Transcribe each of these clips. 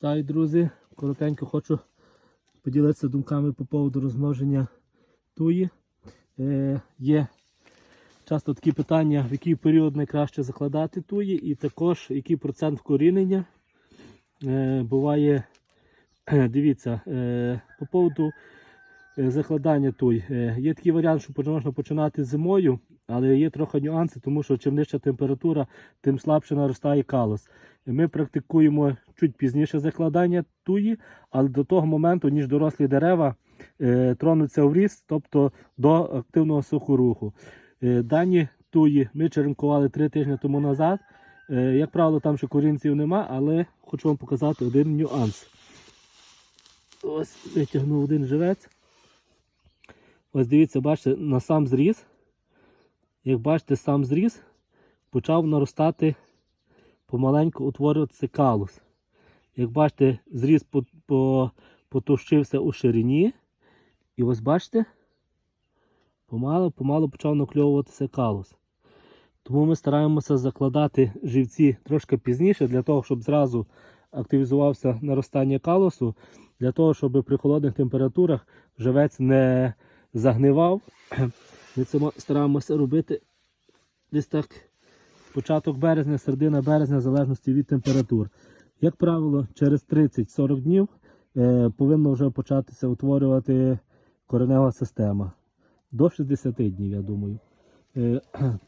Так, друзі, коротенько хочу поділитися думками по поводу розмноження туї. Е, є часто такі питання, в який період найкраще закладати туї, і також який процент вкорінення. Е, буває, дивіться, е, по поводу е, закладання туй. Е, є такий варіант, що можна починати зимою, але є трохи нюанси, тому що чим нижча температура, тим слабше наростає калос. Ми практикуємо чуть пізніше закладання туї, але до того моменту, ніж дорослі дерева е, тронуться в ріст, тобто до активного сухоруху. Е, дані туї ми черенкували три тижні тому назад. Е, як правило, там ще корінців нема, але хочу вам показати один нюанс. Ось витягнув один живець. Ось дивіться, бачите, на сам зріз. Як бачите, сам зріз почав наростати помаленьку утворюватися калус. Як бачите, зріз по, по, потовщився у ширині. І ось бачите, помало-помало почав накльовуватися калус. Тому ми стараємося закладати живці трошки пізніше, для того, щоб зразу активізувався наростання калусу, для того, щоб при холодних температурах живець не загнивав. Ми стараємося робити десь так початок березня, середина березня, в залежності від температур. Як правило, через 30-40 днів е, повинна вже початися утворювати коренева система. До 60 днів, я думаю. Е,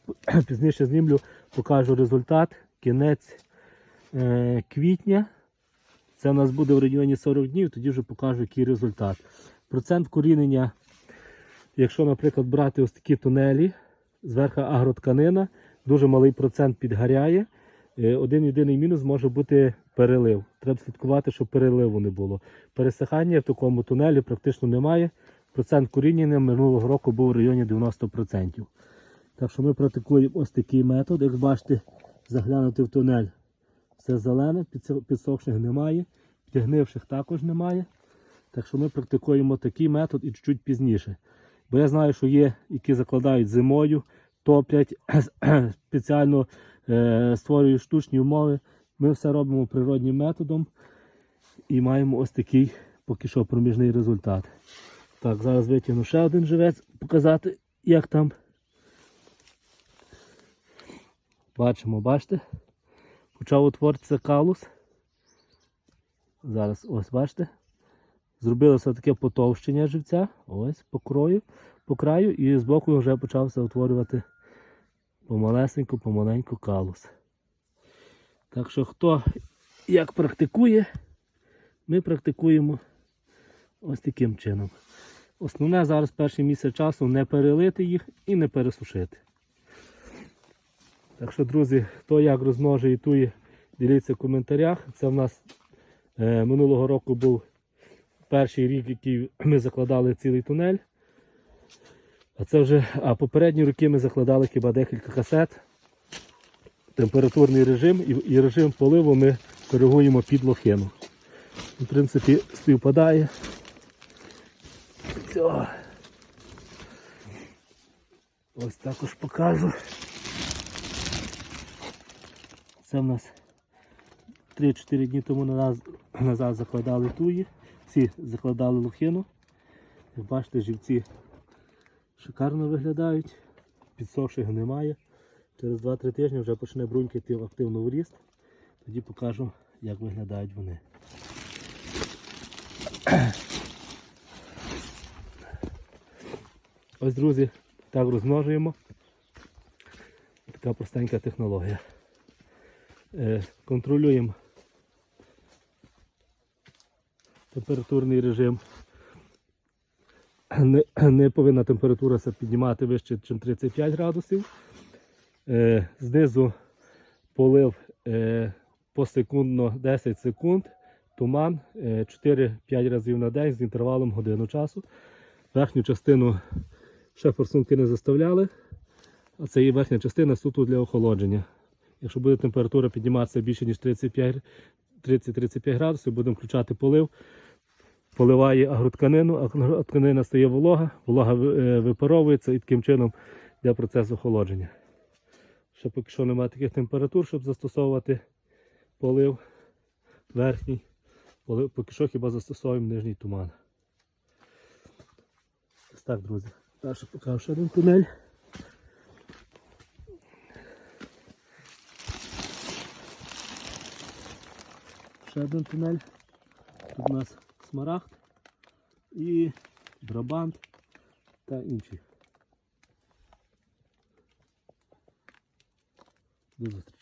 пізніше знімлю, покажу результат. Кінець е, квітня. Це у нас буде в районі 40 днів, тоді вже покажу, який результат. Процент корінення, якщо, наприклад, брати ось такі тунелі, зверху агротканина, дуже малий процент підгоряє. Е, Один єдиний мінус може бути перелив. Треба слідкувати, щоб переливу не було. Пересихання в такому тунелі практично немає. Процент коріння минулого року був в районі 90%. Так що ми практикуємо ось такий метод. Як бачите, заглянути в тунель. Все зелене, підсо- підсохших немає, підгнивших також немає. Так що ми практикуємо такий метод і чуть-чуть пізніше. Бо я знаю, що є, які закладають зимою, топлять, спеціально е, створюють штучні умови. Ми все робимо природнім методом і маємо ось такий поки що проміжний результат. Так, зараз витягну ще один живець, показати, як там. Бачимо, бачите? Почав утворитися калус. Зараз ось бачите. Зробилося таке потовщення живця. Ось по краю, по краю, і збоку вже почався утворювати помалесеньку, помаленьку калус. Так що хто як практикує, ми практикуємо ось таким чином. Основне зараз перший місяць часу не перелити їх і не пересушити. Так що, друзі, хто як розмножує тує, діліться в коментарях. Це в нас е, минулого року був перший рік, який ми закладали цілий тунель. А це вже, а попередні роки ми закладали хіба декілька касет. Температурний режим і, і режим поливу ми коригуємо під лохину. В принципі, співпадає. Все. Ось також покажу. Це в нас 3-4 дні тому назад, закладали туї. Ці закладали лохину. Як бачите, живці шикарно виглядають, підсохших немає. Через 2-3 тижні вже почне брунькати активно в ріст. Тоді покажу, як виглядають вони. Ось, друзі, так розмножуємо. Така простенька технологія. Е, Контролюємо температурний режим. Не, не повинна температура піднімати вище, ніж 35 градусів. Е, знизу полив е, посекундно 10 секунд, туман е, 4-5 разів на день з інтервалом годину часу. Верхню частину ще форсунки не заставляли, а це є верхня частина суто для охолодження. Якщо буде температура підніматися більше, ніж 30-35 градусів, будемо включати полив. Поливає агротканину, а тканина стає волога, волога е, випаровується і таким чином йде процес охолодження. Ще поки що немає таких температур, щоб застосовувати полив верхній. Поли- Поки що хіба застосовуємо нижній туман. Ось так, друзі. Далі покажу ще один тунель. Ще один тунель. Тут у нас смарагд і брабант та інші. До зустрічі.